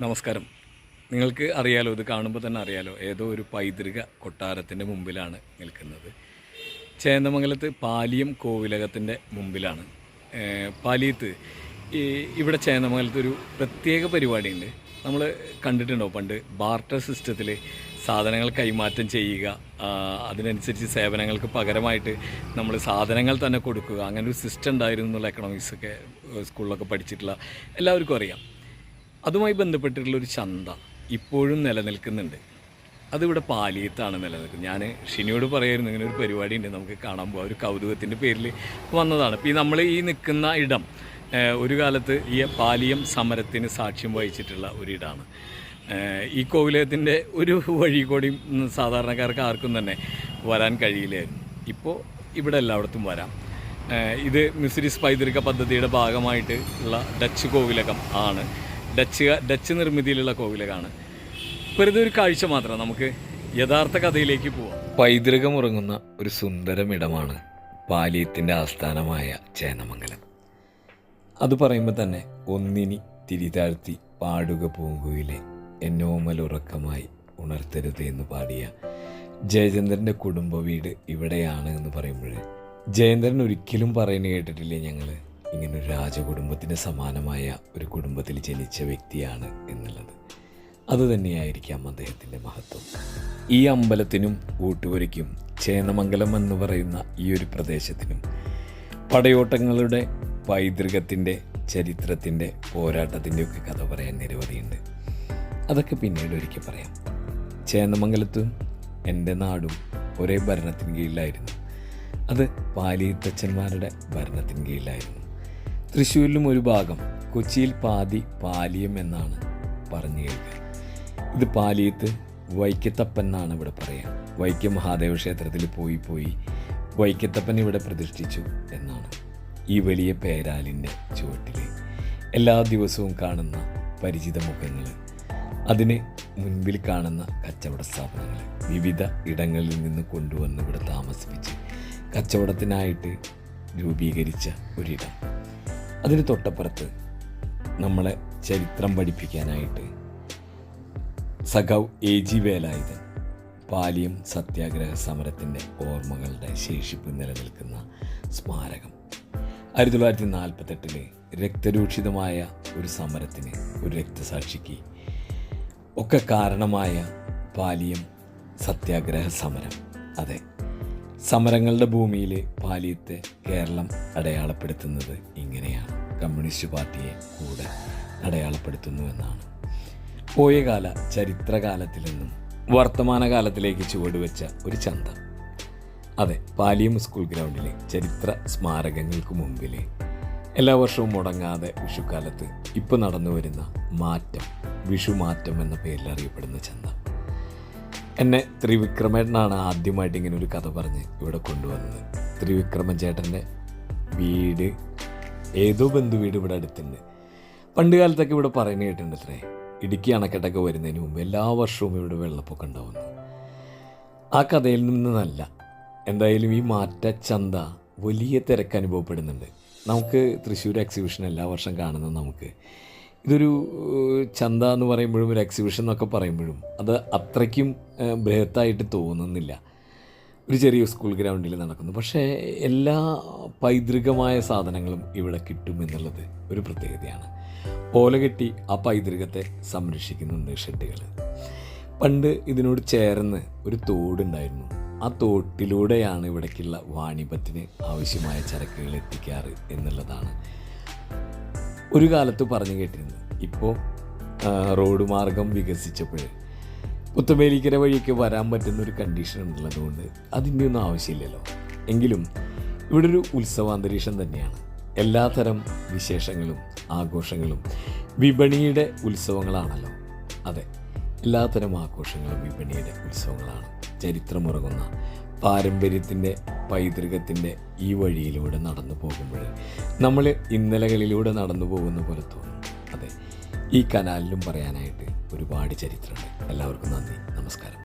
നമസ്കാരം. നിങ്ങൾക്ക് അറിയാലോ ഇത് കാണുമ്പോൾ തന്നെ അറിയാലോ ഏതോ ഒരു പൈതൃക കൊട്ടാരത്തിന്റെ മുമ്പിലാണ് നിൽക്കുന്നത്. ചേന്ദമംഗലത്ത് പാലിയം കോവിലകത്തിന്റെ മുമ്പിലാണ്. പാലിയത്ത് ഈ ഇവിടെ ചേന്ദമംഗലത്ത് ഒരു പ്രത്യേക പരിപാടിയുണ്ട്. നമ്മൾ കണ്ടിട്ടുണ്ടോ പണ്ട് ബാർട്ടർ സിസ്റ്റത്തിൽ സാധനങ്ങൾ കൈമാറ്റം ചെയ്യുക അതിനനുസരിച്ച് സേവനങ്ങൾക്ക് പകരമായിട്ട് നമ്മൾ സാധനങ്ങൾ തന്നെ കൊടുക്കുക അങ്ങനെ ഒരു സിസ്റ്റം ഉണ്ടായിരുന്നു എന്നുള്ള എക്കണോമിക്സൊക്കെ സ്കൂളിലൊക്കെ പഠിച്ചിട്ടുള്ള എല്ലാവർക്കും അറിയാം. അതുമായി ബന്ധപ്പെട്ടിട്ടുള്ള ഒരു ചന്ത ഇപ്പോഴും നിലനിൽക്കുന്നുണ്ട്. അതിവിടെ പാലിയത്താണ് നിലനിൽക്കുന്നത്. ഞാൻ ഷിനിയോട് പറയായിരുന്നു ഇങ്ങനെ ഒരു പരിപാടി ഉണ്ട് നമുക്ക് കാണാൻ പോകാം ഒരു കൗതുകത്തിന്റെ പേരിൽ വന്നതാണ്. ഇപ്പോൾ ഈ നമ്മൾ ഈ നിൽക്കുന്ന ഇടം ഒരു കാലത്ത് ഈ പാലിയം സമരത്തിന് സാക്ഷ്യം വഹിച്ചിട്ടുള്ള ഒരിടമാണ് ഈ കോവിലയത്തിന്റെ ഒരു വഴി കൂടി സാധാരണക്കാർക്ക് ആർക്കും തന്നെ വരാൻ കഴിയില്ലായിരുന്നു. ഇപ്പോൾ ഇവിടെ എല്ലായിടത്തും വരാം. ഇത് മിസ്രിസ് പൈതൃക പദ്ധതിയുടെ ഭാഗമായിട്ട് ഉള്ള ഡച്ച് കോവിലകം ആണ്. ഡച്ച് ഡച്ച് നിർമ്മിതിയിലുള്ള കോവിലകാണ് വെറുതെ ഒരു കാഴ്ച മാത്രം. നമുക്ക് യഥാർത്ഥ കഥയിലേക്ക് പോവാം. പൈതൃകമുറങ്ങുന്ന ഒരു സുന്ദരമിടമാണ് പാലിയത്തിന്റെ ആസ്ഥാനമായ ചേന്നമംഗലം. അത് പറയുമ്പോൾ തന്നെ ഒന്നിനി തിരിതാഴ്ത്തി പാടുക പൂങ്കുയിലെ എന്നോമലുറക്കമായി ഉണർത്തരുത് എന്ന് പാടിയ ജയചന്ദ്രന്റെ കുടുംബ വീട് ഇവിടെയാണ് എന്ന് പറയുമ്പോൾ ജയചന്ദ്രൻ ഒരിക്കലും പറയുന്നത് കേട്ടിട്ടില്ലേ ഞങ്ങൾ ഇങ്ങനെ ഒരു രാജകുടുംബത്തിന് സമാനമായ ഒരു കുടുംബത്തിൽ ജനിച്ച വ്യക്തിയാണ് എന്നുള്ളത്. അതുതന്നെയായിരിക്കാം അദ്ദേഹത്തിന്റെ മഹത്വം. ഈ അമ്പലത്തിനും ഊട്ടുപുരയ്ക്കും ചേന്നമംഗലം എന്ന് പറയുന്ന ഈ ഒരു പ്രദേശത്തിനും പടയോട്ടങ്ങളുടെ പൈതൃകത്തിന്റെ ചരിത്രത്തിന്റെ പോരാട്ടത്തിന്റെയൊക്കെ കഥ പറയാൻ നിരവധിയുണ്ട്. അതൊക്കെ പിന്നീട് ഒരിക്കൽ പറയാം. ചേന്നമംഗലത്തും എന്റെ നാടും ഒരേ ഭരണത്തിന് കീഴിലായിരുന്നു. അത് പാലിയത്തച്ഛന്മാരുടെ ഭരണത്തിന് കീഴിലായിരുന്നു. തൃശ്ശൂരിലും ഒരു ഭാഗം കൊച്ചിയിൽ പാതി പാലിയം എന്നാണ് പറഞ്ഞു കേൾക്കുക. ഇത് പാലിയത്ത് വൈക്കത്തപ്പൻ എന്നാണ് ഇവിടെ പറയുക വൈക്കം മഹാദേവ ക്ഷേത്രത്തിൽ പോയി പോയി വൈക്കത്തപ്പൻ ഇവിടെ പ്രതിഷ്ഠിച്ചു എന്നാണ് ഈ വലിയ പേരാലിന്റെ ചുവട്ടിൽ. എല്ലാ ദിവസവും കാണുന്ന പരിചിത മുഖങ്ങൾ അതിന് മുൻപിൽ കാണുന്ന കച്ചവട സ്ഥാപനങ്ങൾ വിവിധ ഇടങ്ങളിൽ നിന്ന് കൊണ്ടുവന്ന് ഇവിടെ താമസിപ്പിച്ച് കച്ചവടത്തിനായിട്ട് രൂപീകരിച്ച ഒരിടം. അതിന് തൊട്ടപ്പുറത്ത് നമ്മളെ ചരിത്രം പഠിപ്പിക്കാനായിട്ട് സഖാവ് എ ജി വേലായുധൻ പാലിയം സത്യാഗ്രഹ സമരത്തിന്റെ ഓർമ്മകളുടെ ശേഷിപ്പ് നിലനിൽക്കുന്ന സ്മാരകം. ആയിരത്തി തൊള്ളായിരത്തി നാൽപ്പത്തെട്ടിലെ രക്തരൂക്ഷിതമായ ഒരു സമരത്തിന് ഒരു രക്തസാക്ഷിക്ക് ഒക്കെ കാരണമായ പാലിയം സത്യാഗ്രഹ സമരം. അതെ സമരങ്ങളുടെ ഭൂമിയിൽ പാലിയത്തെ കേരളം അടയാളപ്പെടുത്തുന്നത് ഇങ്ങനെയാണ്. കമ്മ്യൂണിസ്റ്റ് പാർട്ടിയെ കൂടെ അടയാളപ്പെടുത്തുന്നു എന്നാണ്. പോയകാല ചരിത്രകാലത്തിൽ നിന്നും വർത്തമാനകാലത്തിലേക്ക് ചുവടുവെച്ച ഒരു ചന്ത. അതെ പാലിയം സ്കൂൾ ഗ്രൗണ്ടിലെ ചരിത്ര സ്മാരകങ്ങൾക്ക് മുമ്പിൽ എല്ലാ വർഷവും മുടങ്ങാതെ വിഷുക്കാലത്ത് ഇപ്പോൾ നടന്നു വരുന്ന മാറ്റം വിഷു മാറ്റം എന്ന പേരിൽ അറിയപ്പെടുന്ന ചന്ത. എന്നെ ത്രിവിക്രമേട്ടനാണ് ആദ്യമായിട്ട് ഇങ്ങനെ ഒരു കഥ പറഞ്ഞ് ഇവിടെ കൊണ്ടുവന്നത്. ത്രിവിക്രമൻ ചേട്ടന്റെ വീട് ഏതോ ബന്ധു വീട് ഇവിടെ അടുത്തുണ്ട്. പണ്ട് കാലത്തൊക്കെ ഇവിടെ പറയുന്ന കേട്ടിട്ടുണ്ട് അത്രേ ഇടുക്കി അണക്കെട്ടൊക്കെ വരുന്നതിന് മുമ്പ് എല്ലാ വർഷവും ഇവിടെ വെള്ളപ്പൊക്കം ഉണ്ടാവുന്നു. ആ കഥയിൽ നിന്നല്ല എന്തായാലും ഈ മാറ്റ ചന്ത വലിയ തിരക്ക് അനുഭവപ്പെടുന്നുണ്ട്. നമുക്ക് തൃശ്ശൂർ എക്സിബിഷൻ എല്ലാ വർഷം കാണുന്നത് നമുക്ക് ഇതൊരു ചന്ത എന്ന് പറയുമ്പോഴും ഒരു എക്സിബിഷൻ എന്നൊക്കെ പറയുമ്പോഴും അത് അത്രയ്ക്കും ബൃഹത്തായിട്ട് തോന്നുന്നില്ല. ഒരു ചെറിയ സ്കൂൾ ഗ്രൗണ്ടിൽ നടക്കുന്നു. പക്ഷേ എല്ലാ പൈതൃകമായ സാധനങ്ങളും ഇവിടെ കിട്ടും എന്നുള്ളത് ഒരു പ്രത്യേകതയാണ്. ഓല കെട്ടി ആ പൈതൃകത്തെ സംരക്ഷിക്കുന്നുണ്ട് ഷെഡുകൾ. പണ്ട് ഇതിനോട് ചേർന്ന് ഒരു തോടുണ്ടായിരുന്നു. ആ തോട്ടിലൂടെയാണ് ഇവിടേക്കുള്ള വാണിഭത്തിന് ആവശ്യമായ ചരക്കുകൾ എത്തിക്കാറ് എന്നുള്ളതാണ് ഒരു കാലത്ത് പറഞ്ഞു കേട്ടിരുന്നു ഇപ്പോൾ റോഡ് മാർഗം വികസിച്ചപ്പോൾ പുത്തമേലിക്കര വഴിയൊക്കെ വരാൻ പറ്റുന്ന ഒരു കണ്ടീഷൻ ഉള്ളതുകൊണ്ട് അതിന്റെ ഒന്നും ആവശ്യമില്ലല്ലോ. എങ്കിലും ഇവിടെ ഒരു ഉത്സവാന്തരീക്ഷം തന്നെയാണ്. എല്ലാതരം വിശേഷങ്ങളും ആഘോഷങ്ങളും വിപണിയുടെ ഉത്സവങ്ങളാണല്ലോ. അതെ എല്ലാത്തരം ആഘോഷങ്ങളും വിപണിയുടെ ഉത്സവങ്ങളാണ്. ചരിത്രമുറങ്ങുന്ന പാരമ്പര്യത്തിന്റെ പൈതൃകത്തിന്റെ ഈ വഴിയിലൂടെ നടന്നു പോകുമ്പോൾ നമ്മൾ ഇന്നലകളിലൂടെ നടന്നു പോകുന്ന പോലെ തോന്നും. അതെ ഈ കനാലിലും പറയാനായിട്ട് ഒരുപാട് ചരിത്രമുണ്ട്. എല്ലാവർക്കും നന്ദി.